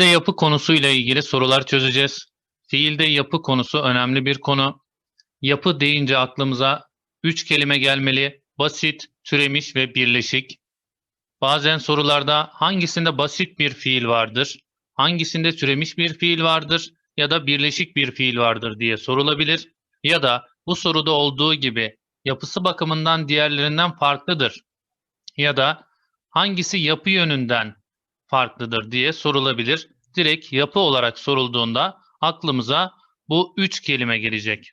Fiilde yapı konusuyla ilgili sorular çözeceğiz. Fiilde yapı konusu önemli bir konu. Yapı deyince aklımıza üç kelime gelmeli. Basit, türemiş ve birleşik. Bazen sorularda hangisinde basit bir fiil vardır, hangisinde türemiş bir fiil vardır ya da birleşik bir fiil vardır diye sorulabilir. Ya da bu soruda olduğu gibi yapısı bakımından diğerlerinden farklıdır ya da hangisi yapı yönünden farklıdır diye sorulabilir. Direkt yapı olarak sorulduğunda aklımıza bu üç kelime gelecek.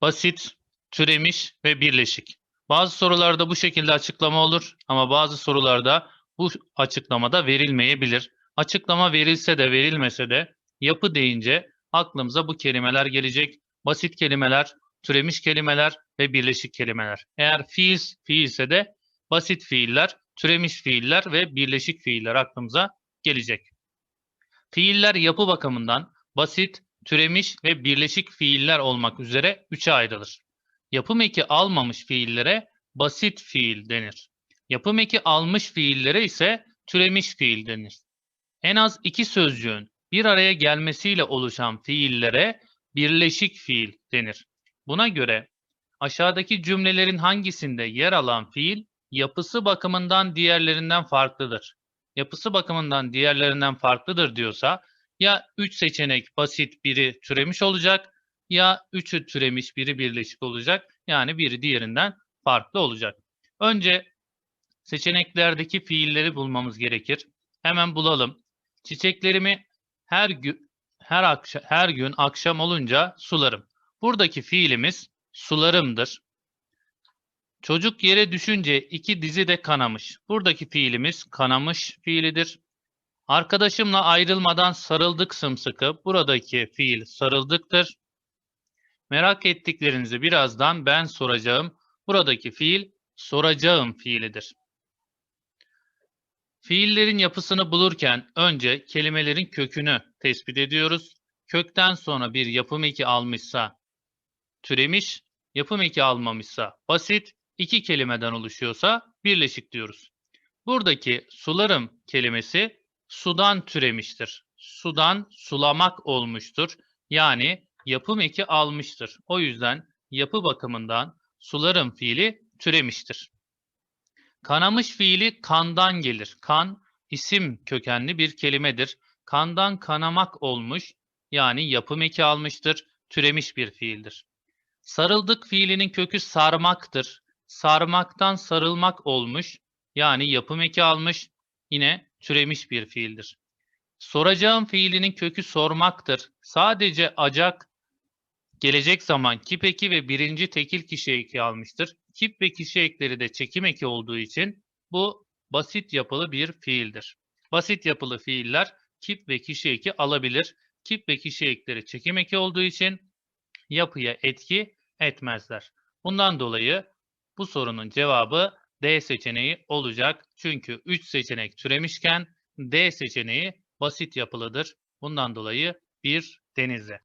Basit, türemiş ve birleşik. Bazı sorularda bu şekilde açıklama olur ama bazı sorularda bu açıklamada verilmeyebilir. Açıklama verilse de verilmese de yapı deyince aklımıza bu kelimeler gelecek. Basit kelimeler, türemiş kelimeler ve birleşik kelimeler. Eğer fiil fiilse de basit fiiller, türemiş fiiller ve birleşik fiiller aklımıza gelecek. Fiiller yapı bakımından basit, türemiş ve birleşik fiiller olmak üzere üçe ayrılır. Yapım eki almamış fiillere basit fiil denir. Yapım eki almış fiillere ise türemiş fiil denir. En az iki sözcüğün bir araya gelmesiyle oluşan fiillere birleşik fiil denir. Buna göre aşağıdaki cümlelerin hangisinde yer alan fiil yapısı bakımından diğerlerinden farklıdır? Yapısı bakımından diğerlerinden farklıdır diyorsa ya 3 seçenek basit biri türemiş olacak ya 3'ü türemiş biri birleşik olacak. Yani biri diğerinden farklı olacak. Önce seçeneklerdeki fiilleri bulmamız gerekir. Hemen bulalım. Çiçeklerimi her gün her akşam her gün akşam olunca sularım. Buradaki fiilimiz sularımdır. Çocuk yere düşünce iki dizi de kanamış. Buradaki fiilimiz kanamış fiilidir. Arkadaşımla ayrılmadan sarıldık sımsıkı. Buradaki fiil sarıldıktır. Merak ettiklerinizi birazdan ben soracağım. Buradaki fiil soracağım fiilidir. Fiillerin yapısını bulurken önce kelimelerin kökünü tespit ediyoruz. Kökten sonra bir yapım eki almışsa türemiş, yapım eki almamışsa basit, iki kelimeden oluşuyorsa birleşik diyoruz. Buradaki sularım kelimesi sudan türemiştir. Sudan sulamak olmuştur. Yani yapım eki almıştır. O yüzden yapı bakımından sularım fiili türemiştir. Kanamış fiili kandan gelir. Kan isim kökenli bir kelimedir. Kandan kanamak olmuş yani yapım eki almıştır. Türemiş bir fiildir. Sarıldık fiilinin kökü sarmaktır. Sarmaktan sarılmak olmuş yani yapım eki almış yine türemiş bir fiildir. Soracağım fiilinin kökü sormaktır. Sadece acak gelecek zaman kip eki ve birinci tekil kişi eki almıştır. Kip ve kişi ekleri de çekim eki olduğu için bu basit yapılı bir fiildir. Basit yapılı fiiller kip ve kişi eki alabilir. Kip ve kişi ekleri çekim eki olduğu için yapıya etki etmezler. Bundan dolayı bu sorunun cevabı D seçeneği olacak. Çünkü 3 seçenek türemişken D seçeneği basit yapılıdır. Bundan dolayı bir denizli.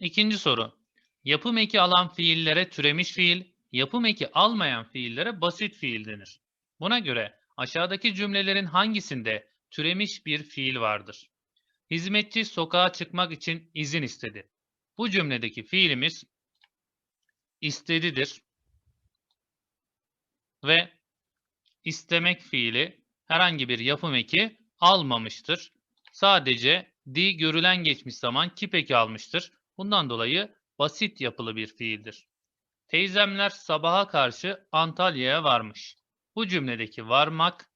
İkinci soru. Yapım eki alan fiillere türemiş fiil, yapım eki almayan fiillere basit fiil denir. Buna göre aşağıdaki cümlelerin hangisinde türemiş bir fiil vardır? Hizmetçi sokağa çıkmak için izin istedi. Bu cümledeki fiilimiz istedidir ve istemek fiili herhangi bir yapım eki almamıştır. Sadece di görülen geçmiş zaman kip eki almıştır. Bundan dolayı basit yapılı bir fiildir. Teyzemler sabaha karşı Antalya'ya varmış. Bu cümledeki varmak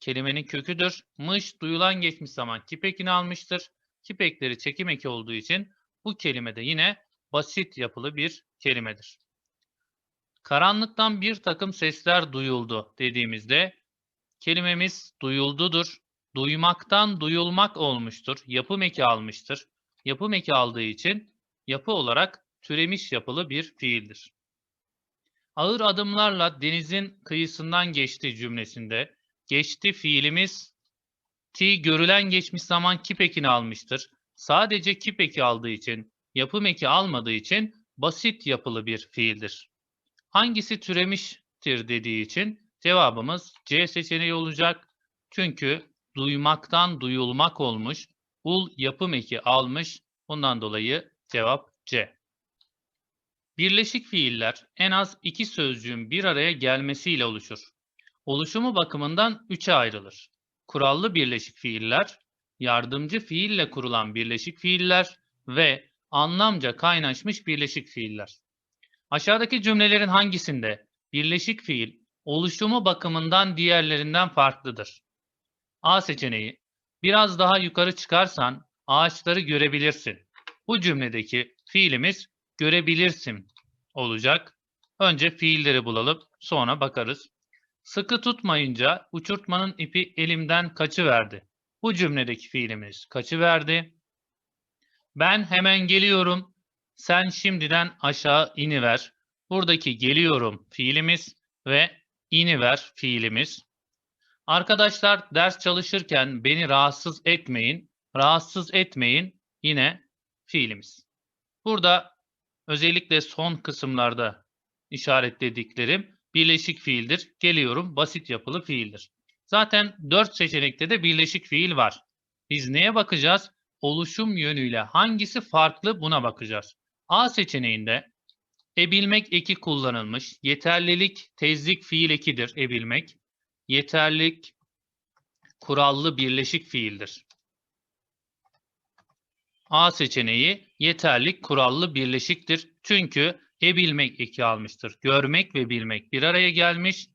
kelimenin köküdür. Mış duyulan geçmiş zaman kip ekini almıştır. Kip ekleri çekim eki olduğu için bu kelime de yine basit yapılı bir kelimedir. Karanlıktan bir takım sesler duyuldu dediğimizde kelimemiz duyuldudur. Duymaktan duyulmak olmuştur. Yapım eki almıştır. Yapım eki aldığı için yapı olarak türemiş yapılı bir fiildir. Ağır adımlarla denizin kıyısından geçti cümlesinde geçti fiilimiz ti görülen geçmiş zaman kip ekini almıştır. Sadece kip eki aldığı için, yapım eki almadığı için basit yapılı bir fiildir. Hangisi türemiştir dediği için cevabımız C seçeneği olacak. Çünkü duymaktan duyulmak olmuş. Ul yapım eki almış. Bundan dolayı cevap C. Birleşik fiiller en az iki sözcüğün bir araya gelmesiyle oluşur. Oluşumu bakımından üçe ayrılır. Kurallı birleşik fiiller, yardımcı fiille kurulan birleşik fiiller ve anlamca kaynaşmış birleşik fiiller. Aşağıdaki cümlelerin hangisinde birleşik fiil oluşumu bakımından diğerlerinden farklıdır? A seçeneği. Biraz daha yukarı çıkarsan ağaçları görebilirsin. Bu cümledeki fiilimiz görebilirsin olacak. Önce fiilleri bulalım, sonra bakarız. Sıkı tutmayınca uçurtmanın ipi elimden kaçıverdi. Bu cümledeki fiilimiz kaçıverdi. Ben hemen geliyorum. Sen şimdiden aşağı iniver. Buradaki geliyorum fiilimiz ve iniver fiilimiz. Arkadaşlar ders çalışırken beni rahatsız etmeyin. Rahatsız etmeyin yine fiilimiz. Burada özellikle son kısımlarda işaretlediklerim birleşik fiildir. Geliyorum basit yapılı fiildir. Zaten dört seçenekte de birleşik fiil var. Biz neye bakacağız? Oluşum yönüyle hangisi farklı buna bakacağız. A seçeneğinde ebilmek eki kullanılmış. Yeterlilik tezlik fiil ekidir ebilmek. Yeterlik kurallı birleşik fiildir. A seçeneği yeterlik kurallı birleşiktir. Çünkü ebilmek eki almıştır. Görmek ve bilmek bir araya gelmiş.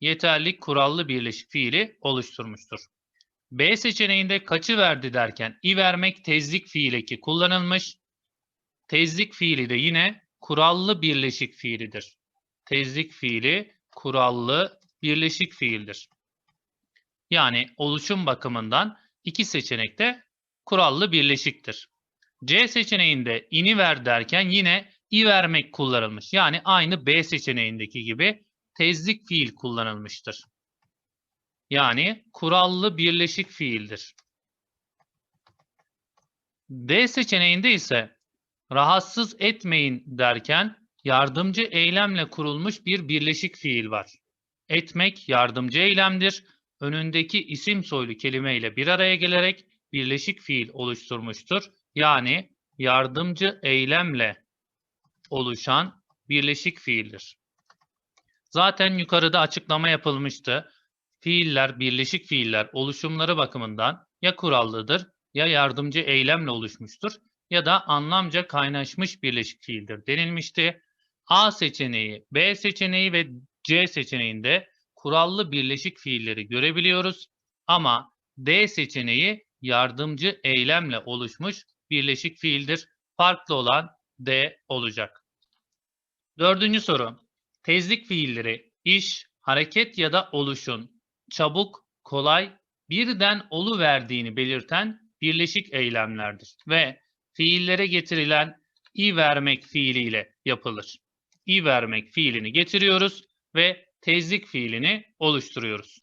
Yeterlik kurallı birleşik fiili oluşturmuştur. B seçeneğinde kaçı verdi derken i vermek tezlik fiil eki kullanılmış. Tezlik fiili de yine kurallı birleşik fiilidir. Tezlik fiili kurallı birleşik fiildir. Yani oluşum bakımından iki seçenekte kurallı birleşiktir. C seçeneğinde ini ver derken yine i vermek kullanılmış. Yani aynı B seçeneğindeki gibi tezlik fiil kullanılmıştır. Yani kurallı birleşik fiildir. D seçeneğinde ise rahatsız etmeyin derken yardımcı eylemle kurulmuş bir birleşik fiil var. Etmek yardımcı eylemdir. Önündeki isim soylu kelimeyle bir araya gelerek birleşik fiil oluşturmuştur. Yani yardımcı eylemle oluşan birleşik fiildir. Zaten yukarıda açıklama yapılmıştı. Fiiller, birleşik fiiller oluşumları bakımından ya kurallıdır ya yardımcı eylemle oluşmuştur ya da anlamca kaynaşmış birleşik fiildir denilmişti. A seçeneği, B seçeneği ve C seçeneğinde kurallı birleşik fiilleri görebiliyoruz ama D seçeneği yardımcı eylemle oluşmuş birleşik fiildir. Farklı olan D olacak. Dördüncü soru. Tezlik fiilleri iş, hareket ya da oluşun çabuk, kolay, birden verdiğini belirten birleşik eylemlerdir ve fiillere getirilen i vermek fiiliyle yapılır. i vermek fiilini getiriyoruz ve tezlik fiilini oluşturuyoruz.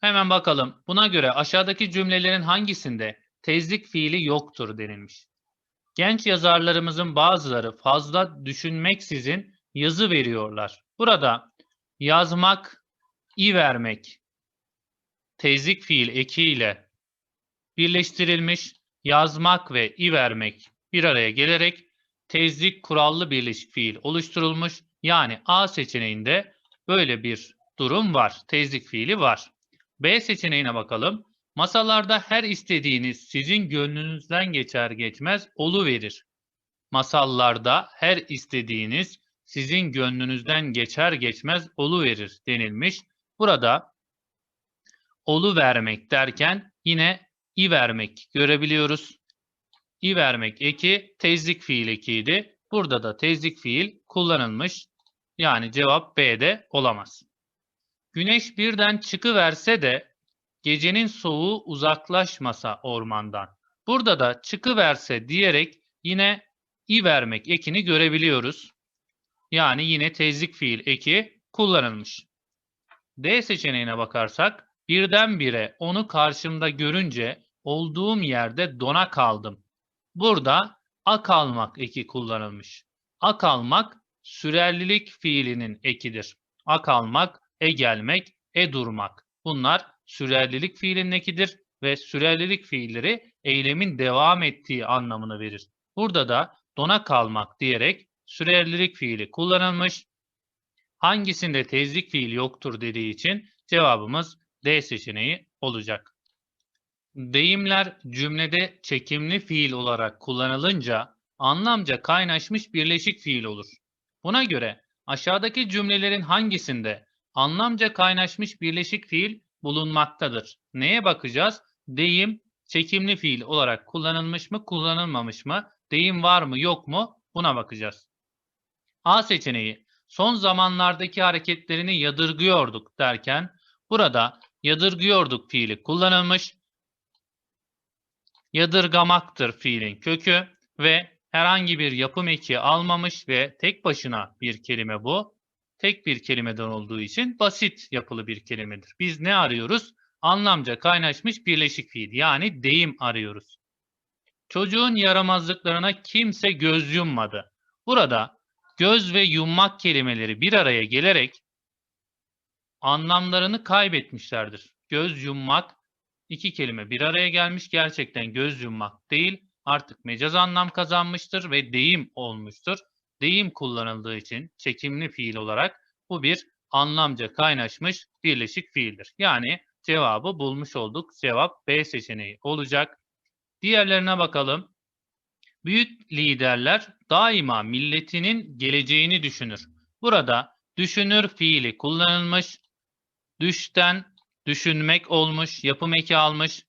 Hemen bakalım. Buna göre aşağıdaki cümlelerin hangisinde tezlik fiili yoktur denilmiş. Genç yazarlarımızın bazıları fazla düşünmeksizin yazı veriyorlar. Burada yazmak, i vermek, tezlik fiil ekiyle birleştirilmiş yazmak ve i vermek bir araya gelerek tezlik kurallı birleşik fiil oluşturulmuş. Yani A seçeneğinde böyle bir durum var. Tezlik fiili var. B seçeneğine bakalım. Masalarda her istediğiniz sizin gönlünüzden geçer geçmez olu verir. Masallarda her istediğiniz sizin gönlünüzden geçer geçmez olu verir denilmiş. Burada olu vermek derken yine i vermek görebiliyoruz. i vermek eki tezlik fiil ekiydi. Burada da tezlik fiil kullanılmış. Yani cevap B'de olamaz. Güneş birden çıkıverse de gecenin soğuğu uzaklaşmasa ormandan. Burada da çıkıverse diyerek yine i vermek ekini görebiliyoruz. Yani yine tezlik fiil eki kullanılmış. D seçeneğine bakarsak birdenbire onu karşımda görünce olduğum yerde dona kaldım. Burada a kalmak eki kullanılmış. A kalmak sürerlilik fiilinin ekidir. A kalmak, e gelmek, e durmak. Bunlar sürerlilik fiilinin ekidir ve sürerlilik fiilleri eylemin devam ettiği anlamını verir. Burada da dona kalmak diyerek sürerlilik fiili kullanılmış. Hangisinde tezlik fiil yoktur dediği için cevabımız D seçeneği olacak. Deyimler cümlede çekimli fiil olarak kullanılınca anlamca kaynaşmış birleşik fiil olur. Buna göre aşağıdaki cümlelerin hangisinde anlamca kaynaşmış birleşik fiil bulunmaktadır? Neye bakacağız? Deyim çekimli fiil olarak kullanılmış mı, kullanılmamış mı? Deyim var mı, yok mu? Buna bakacağız. A seçeneği son zamanlardaki hareketlerini yadırgıyorduk derken burada yadırgıyorduk fiili kullanılmış. Yadırgamaktır fiilin kökü ve herhangi bir yapım eki almamış ve tek başına bir kelime bu. Tek bir kelimeden olduğu için basit yapılı bir kelimedir. Biz ne arıyoruz? Anlamca kaynaşmış birleşik fiil yani deyim arıyoruz. Çocuğun yaramazlıklarına kimse göz yummadı. Burada göz ve yummak kelimeleri bir araya gelerek anlamlarını kaybetmişlerdir. Göz yummak iki kelime bir araya gelmiş gerçekten göz yummak değil artık mecaz anlam kazanmıştır ve deyim olmuştur. Deyim kullanıldığı için çekimli fiil olarak bu bir anlamca kaynaşmış birleşik fiildir. Yani cevabı bulmuş olduk. Cevap B seçeneği olacak. Diğerlerine bakalım. Büyük liderler daima milletinin geleceğini düşünür. Burada düşünür fiili kullanılmış. Düşten düşünmek olmuş, yapım eki almış,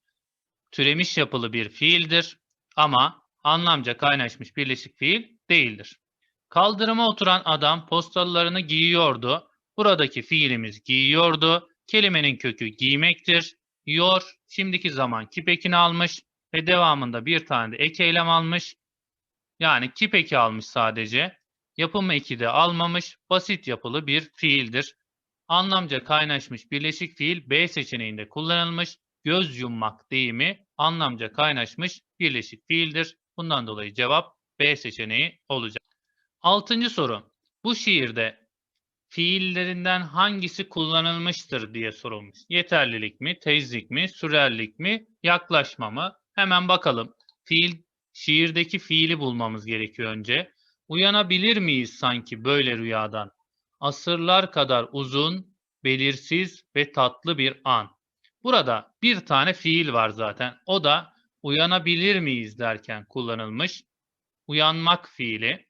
türemiş yapılı bir fiildir ama anlamca kaynaşmış birleşik fiil değildir. Kaldırıma oturan adam postalarını giyiyordu. Buradaki fiilimiz giyiyordu. Kelimenin kökü giymektir. Yor, şimdiki zaman kip ekini almış ve devamında bir tane de ek eylem almış. Yani kip eki almış sadece. Yapım eki de almamış. Basit yapılı bir fiildir. Anlamca kaynaşmış birleşik fiil B seçeneğinde kullanılmış. Göz yummak deyimi anlamca kaynaşmış birleşik fiildir. Bundan dolayı cevap B seçeneği olacak. Altıncı soru. Bu şiirde fiillerinden hangisi kullanılmıştır diye sorulmuş. Yeterlilik mi, tezlik mi, sürerlik mi, yaklaşma mı? Hemen bakalım. Fiil, şiirdeki fiili bulmamız gerekiyor önce. Uyanabilir miyiz sanki böyle rüyadan? Asırlar kadar uzun, belirsiz ve tatlı bir an. Burada bir tane fiil var zaten. O da uyanabilir miyiz derken kullanılmış. Uyanmak fiili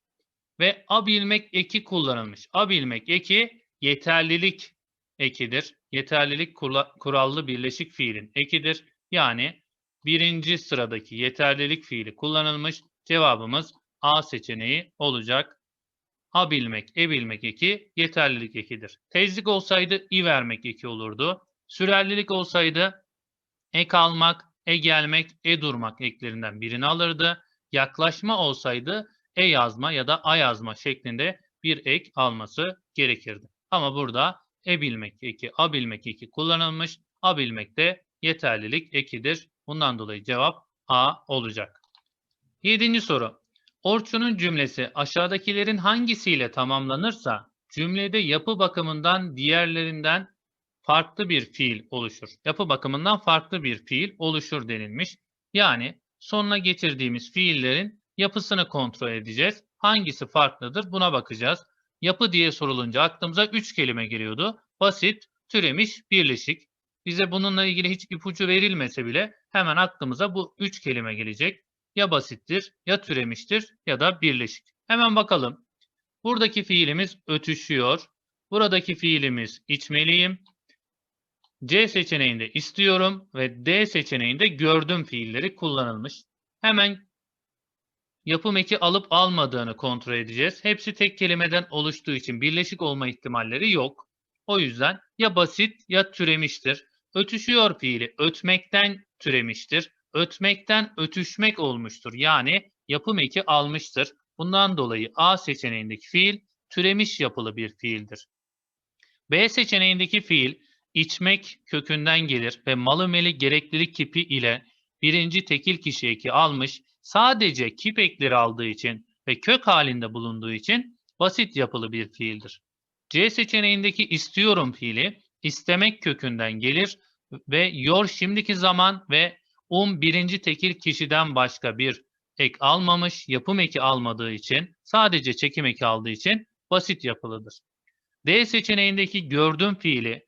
ve abilmek eki kullanılmış. Abilmek eki yeterlilik ekidir. Yeterlilik kurallı birleşik fiilin ekidir. Yani birinci sıradaki yeterlilik fiili kullanılmış. Cevabımız A seçeneği olacak. Abilmek, ebilmek eki yeterlilik ekidir. Tezlik olsaydı i vermek eki olurdu. Sürerlilik olsaydı ek almak, e gelmek, e durmak eklerinden birini alırdı. Yaklaşma olsaydı e yazma ya da a yazma şeklinde bir ek alması gerekirdi. Ama burada e bilmek eki, a bilmek eki kullanılmış. A bilmek de yeterlilik ekidir. Bundan dolayı cevap A olacak. Yedinci soru. Orçun'un cümlesi aşağıdakilerin hangisiyle tamamlanırsa cümlede yapı bakımından diğerlerinden farklı bir fiil oluşur. Yapı bakımından farklı bir fiil oluşur denilmiş. Yani sonuna getirdiğimiz fiillerin yapısını kontrol edeceğiz. Hangisi farklıdır buna bakacağız. Yapı diye sorulunca aklımıza 3 kelime geliyordu. Basit, türemiş, birleşik. Bize bununla ilgili hiç ipucu verilmese bile hemen aklımıza bu 3 kelime gelecek. Ya basittir, ya türemiştir ya da birleşik. Hemen bakalım. Buradaki fiilimiz ötüşüyor. Buradaki fiilimiz içmeliyim. C seçeneğinde istiyorum ve D seçeneğinde gördüm fiilleri kullanılmış. Hemen yapım eki alıp almadığını kontrol edeceğiz. Hepsi tek kelimeden oluştuğu için birleşik olma ihtimalleri yok. O yüzden ya basit ya türemiştir. Ötüşüyor fiili ötmekten türemiştir. Ötmekten ötüşmek olmuştur. Yani yapım eki almıştır. Bundan dolayı A seçeneğindeki fiil türemiş yapılı bir fiildir. B seçeneğindeki fiil içmek kökünden gelir ve malı meli gereklilik kipi ile birinci tekil kişi eki almış, sadece kip ekleri aldığı için ve kök halinde bulunduğu için basit yapılı bir fiildir. C seçeneğindeki istiyorum fiili istemek kökünden gelir, ve yor şimdiki zaman ve um birinci tekil kişiden başka bir ek almamış, yapım eki almadığı için, sadece çekim eki aldığı için basit yapılıdır. D seçeneğindeki gördüm fiili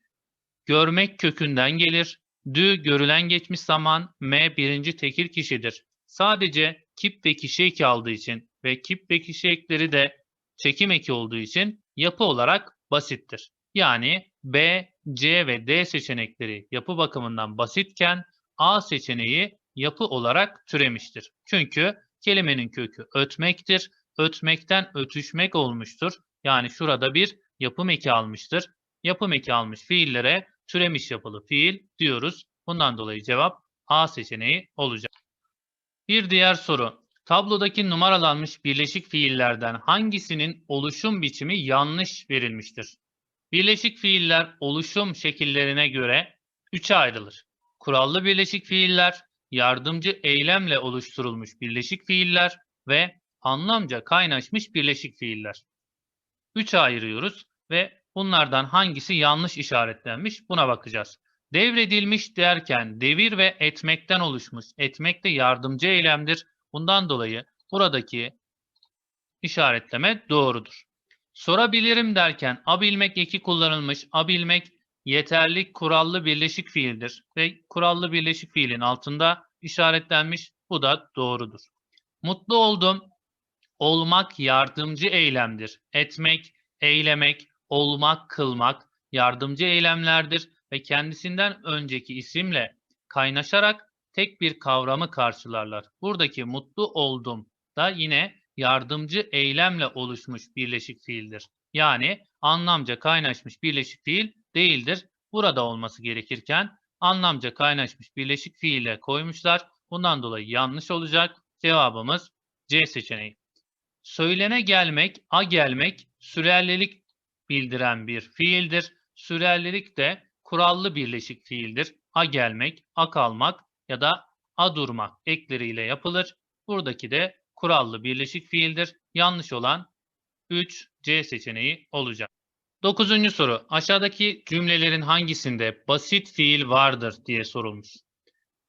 görmek kökünden gelir. Dü görülen geçmiş zaman, M birinci tekil kişidir. Sadece kip ve kişi eki aldığı için ve kip ve kişi ekleri de çekim eki olduğu için yapı olarak basittir. Yani B, C ve D seçenekleri yapı bakımından basitken A seçeneği yapı olarak türemiştir. Çünkü kelimenin kökü ötmektir. Ötmekten ötüşmek olmuştur. Yani şurada bir yapım eki almıştır. Yapım eki almış fiillere türemiş yapılı fiil diyoruz. Bundan dolayı cevap A seçeneği olacak. Bir diğer soru. Tablodaki numaralanmış birleşik fiillerden hangisinin oluşum biçimi yanlış verilmiştir? Birleşik fiiller oluşum şekillerine göre üçe ayrılır. Kurallı birleşik fiiller, yardımcı eylemle oluşturulmuş birleşik fiiller ve anlamca kaynaşmış birleşik fiiller. Üçe ayırıyoruz ve bunlardan hangisi yanlış işaretlenmiş buna bakacağız. Devredilmiş derken devir ve etmekten oluşmuş. Etmek de yardımcı eylemdir. Bundan dolayı buradaki işaretleme doğrudur. Sorabilirim derken abilmek eki kullanılmış. Abilmek yeterli kurallı birleşik fiildir ve kurallı birleşik fiilin altında işaretlenmiş. Bu da doğrudur. Mutlu oldum. Olmak yardımcı eylemdir. Etmek, eylemek, olmak, kılmak yardımcı eylemlerdir ve kendisinden önceki isimle kaynaşarak tek bir kavramı karşılarlar. Buradaki mutlu oldum da yine yardımcı eylemle oluşmuş birleşik fiildir. Yani anlamca kaynaşmış birleşik fiil değildir. Burada olması gerekirken anlamca kaynaşmış birleşik fiile koymuşlar. Bundan dolayı yanlış olacak. Cevabımız C seçeneği. Söylene gelmek, a gelmek sürerlilik bildiren bir fiildir. Sürerlilik de kurallı birleşik fiildir. A gelmek, a kalmak ya da a durmak ekleriyle yapılır. Buradaki de kurallı birleşik fiildir. Yanlış olan 3 C seçeneği olacak. Dokuzuncu soru. Aşağıdaki cümlelerin hangisinde basit fiil vardır diye sorulmuş.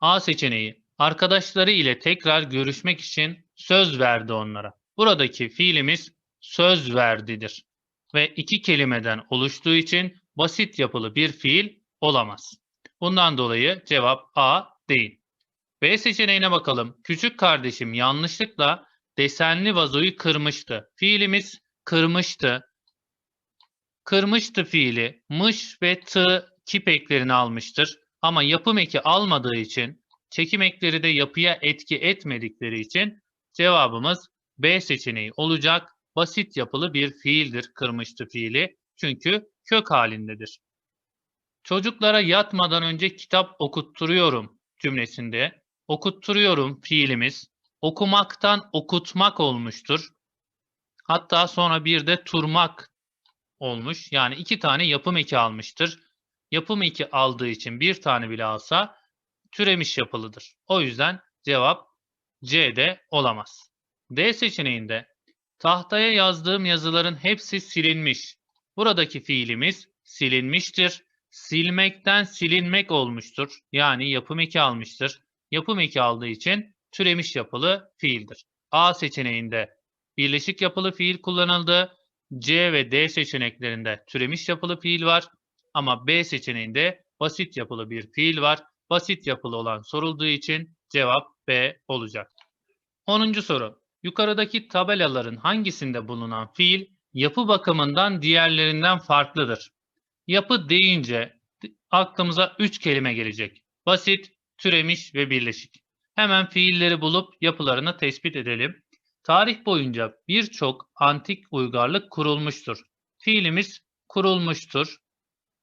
A seçeneği. Arkadaşları ile tekrar görüşmek için söz verdi onlara. Buradaki fiilimiz söz verdidir. Ve iki kelimeden oluştuğu için basit yapılı bir fiil olamaz. Bundan dolayı cevap A değil. B seçeneğine bakalım. Küçük kardeşim yanlışlıkla desenli vazoyu kırmıştı. Fiilimiz kırmıştı. Kırmıştı fiili mış ve tı kip eklerini almıştır. Ama yapım eki almadığı için çekim ekleri de yapıya etki etmedikleri için cevabımız B seçeneği olacak. Basit yapılı bir fiildir kırmıştı fiili. Çünkü kök halindedir. Çocuklara yatmadan önce kitap okutturuyorum cümlesinde okutturuyorum fiilimiz okumaktan okutmak olmuştur. Hatta sonra bir de turmak olmuş. Yani iki tane yapım eki almıştır. Yapım eki aldığı için bir tane bile alsa türemiş yapılıdır. O yüzden cevap C'de olamaz. D seçeneğinde tahtaya yazdığım yazıların hepsi silinmiş. Buradaki fiilimiz silinmiştir. Silmekten silinmek olmuştur. Yani yapım eki almıştır. Yapım eki aldığı için türemiş yapılı fiildir. A seçeneğinde birleşik yapılı fiil kullanıldı. C ve D seçeneklerinde türemiş yapılı fiil var. Ama B seçeneğinde basit yapılı bir fiil var. Basit yapılı olan sorulduğu için cevap B olacak. 10. soru. Yukarıdaki tabelaların hangisinde bulunan fiil yapı bakımından diğerlerinden farklıdır? Yapı deyince aklımıza 3 kelime gelecek. Basit, türemiş ve birleşik. Hemen fiilleri bulup yapılarını tespit edelim. Tarih boyunca birçok antik uygarlık kurulmuştur. Fiilimiz kurulmuştur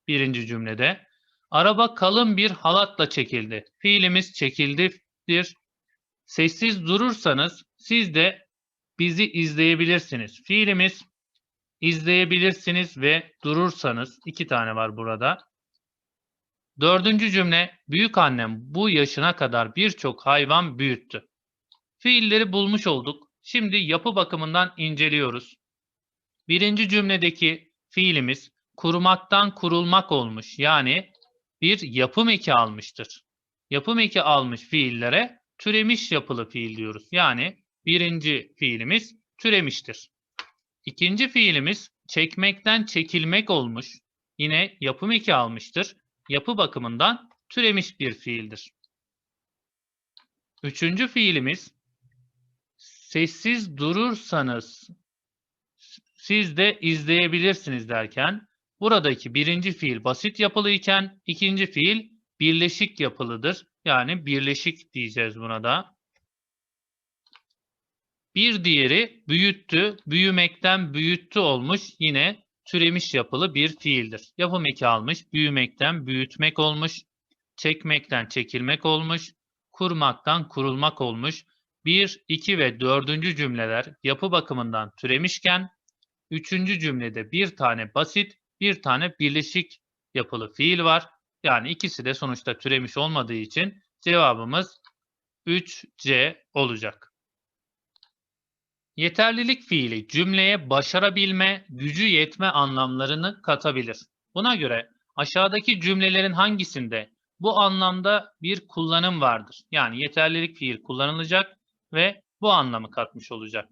birinci cümlede. Araba kalın bir halatla çekildi. Fiilimiz çekildidir. Sessiz durursanız siz de bizi izleyebilirsiniz. Fiilimiz izleyebilirsiniz ve durursanız iki tane var burada. Dördüncü cümle büyük annem bu yaşına kadar birçok hayvan büyüttü. Fiilleri bulmuş olduk. Şimdi yapı bakımından inceliyoruz. Birinci cümledeki fiilimiz kurmaktan kurulmak olmuş. Yani bir yapım eki almıştır. Yapım eki almış fiillere türemiş yapılı fiil diyoruz. Yani birinci fiilimiz türemiştir. İkinci fiilimiz çekmekten çekilmek olmuş. Yine yapım eki almıştır. Yapı bakımından türemiş bir fiildir. Üçüncü fiilimiz sessiz durursanız siz de izleyebilirsiniz derken buradaki birinci fiil basit yapılı iken ikinci fiil birleşik yapılıdır. Yani birleşik diyeceğiz buna da. Bir diğeri büyüttü, büyümekten büyüttü olmuş yine türemiş yapılı bir fiildir. Yapım eki almış, büyümekten büyütmek olmuş, çekmekten çekilmek olmuş, kurmaktan kurulmak olmuş. 1, 2 ve 4. cümleler yapı bakımından türemişken 3. cümlede bir tane basit, bir tane birleşik yapılı fiil var. Yani ikisi de sonuçta türemiş olmadığı için cevabımız 3C olacak. Yeterlilik fiili cümleye başarabilme, gücü yetme anlamlarını katabilir. Buna göre aşağıdaki cümlelerin hangisinde bu anlamda bir kullanım vardır? Yani yeterlilik fiil kullanılacak ve bu anlamı katmış olacak.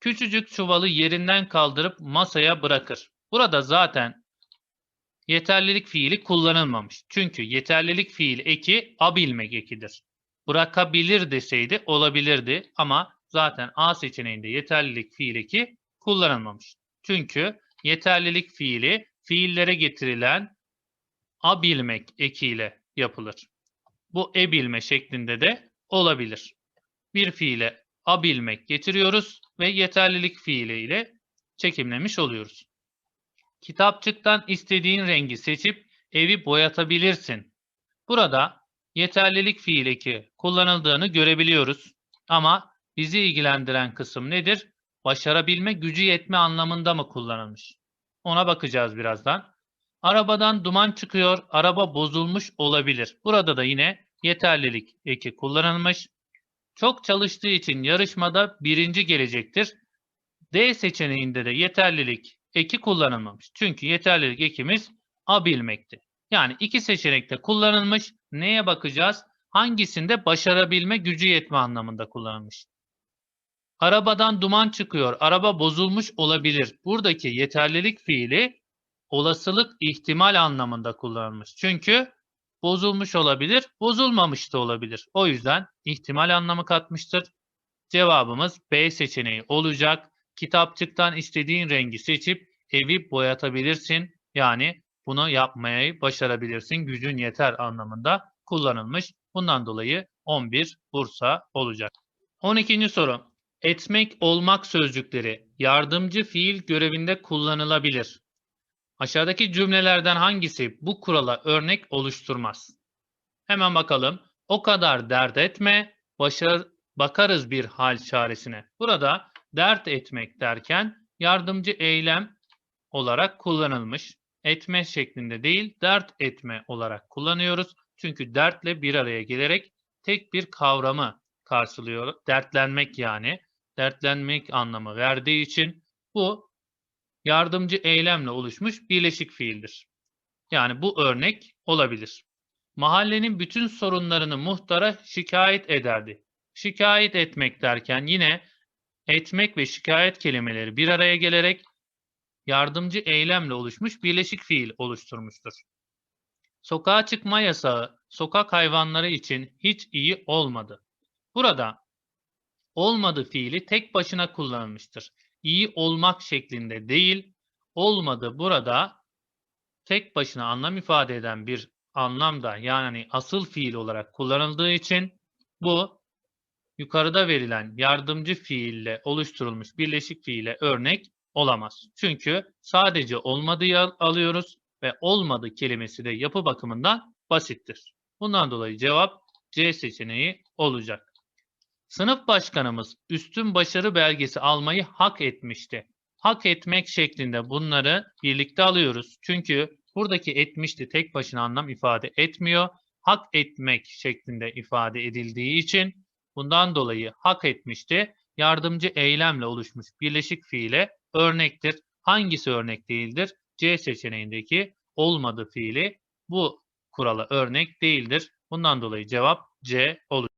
Küçücük çuvalı yerinden kaldırıp masaya bırakır. Burada zaten yeterlilik fiili kullanılmamış. Çünkü yeterlilik fiil eki abilmek ekidir. Bırakabilir deseydi olabilirdi ama zaten A seçeneğinde yeterlilik fiil eki kullanılmamış. Çünkü yeterlilik fiili fiillere getirilen abilmek ekiyle yapılır. Bu ebilme şeklinde de olabilir. Bir fiile abilmek getiriyoruz ve yeterlilik fiiliyle çekimlemiş oluyoruz. Kitapçıktan istediğin rengi seçip evi boyatabilirsin. Burada yeterlilik fiil eki kullanıldığını görebiliyoruz. Ama bizi ilgilendiren kısım nedir? Başarabilme, gücü yetme anlamında mı kullanılmış? Ona bakacağız birazdan. Arabadan duman çıkıyor, araba bozulmuş olabilir. Burada da yine yeterlilik eki kullanılmış. Çok çalıştığı için yarışmada birinci gelecektir. D seçeneğinde de yeterlilik eki kullanılmamış. Çünkü yeterlilik ekimiz abilmekti. Yani iki seçenekte kullanılmış. Neye bakacağız? Hangisinde başarabilme gücü yetme anlamında kullanılmış. Arabadan duman çıkıyor. Araba bozulmuş olabilir. Buradaki yeterlilik fiili olasılık ihtimal anlamında kullanılmış. Çünkü bozulmuş olabilir, bozulmamış da olabilir. O yüzden ihtimal anlamı katmıştır. Cevabımız B seçeneği olacak. Kitapçıktan istediğin rengi seçip evi boyatabilirsin. Yani bunu yapmayı başarabilirsin. Gücün yeter anlamında kullanılmış. Bundan dolayı 11 Bursa olacak. 12. soru. Etmek, olmak sözcükleri yardımcı fiil görevinde kullanılabilir. Aşağıdaki cümlelerden hangisi bu kurala örnek oluşturmaz? Hemen bakalım. O kadar dert etme, başar, bakarız bir hal çaresine. Burada dert etmek derken yardımcı eylem olarak kullanılmış. Etme şeklinde değil, dert etme olarak kullanıyoruz. Çünkü dertle bir araya gelerek tek bir kavramı karşılıyor. Dertlenmek yani. Dertlenmek anlamı verdiği için bu yardımcı eylemle oluşmuş birleşik fiildir. Yani bu örnek olabilir. Mahallenin bütün sorunlarını muhtara şikayet ederdi. Şikayet etmek derken yine etmek ve şikayet kelimeleri bir araya gelerek yardımcı eylemle oluşmuş birleşik fiil oluşturmuştur. Sokağa çıkma yasağı sokak hayvanları için hiç iyi olmadı. Burada olmadı fiili tek başına kullanılmıştır. İyi olmak şeklinde değil, olmadı burada tek başına anlam ifade eden bir anlamda yani asıl fiil olarak kullanıldığı için bu yukarıda verilen yardımcı fiille oluşturulmuş birleşik fiile örnek olamaz. Çünkü sadece olmadığı alıyoruz ve olmadı kelimesi de yapı bakımından basittir. Bundan dolayı cevap C seçeneği olacak. Sınıf başkanımız üstün başarı belgesi almayı hak etmişti. Hak etmek şeklinde bunları birlikte alıyoruz. Çünkü buradaki etmişti tek başına anlam ifade etmiyor. Hak etmek şeklinde ifade edildiği için bundan dolayı hak etmişti yardımcı eylemle oluşmuş birleşik fiile örnektir. Hangisi örnek değildir? C seçeneğindeki olmadı fiili bu kurala örnek değildir. Bundan dolayı cevap C olur.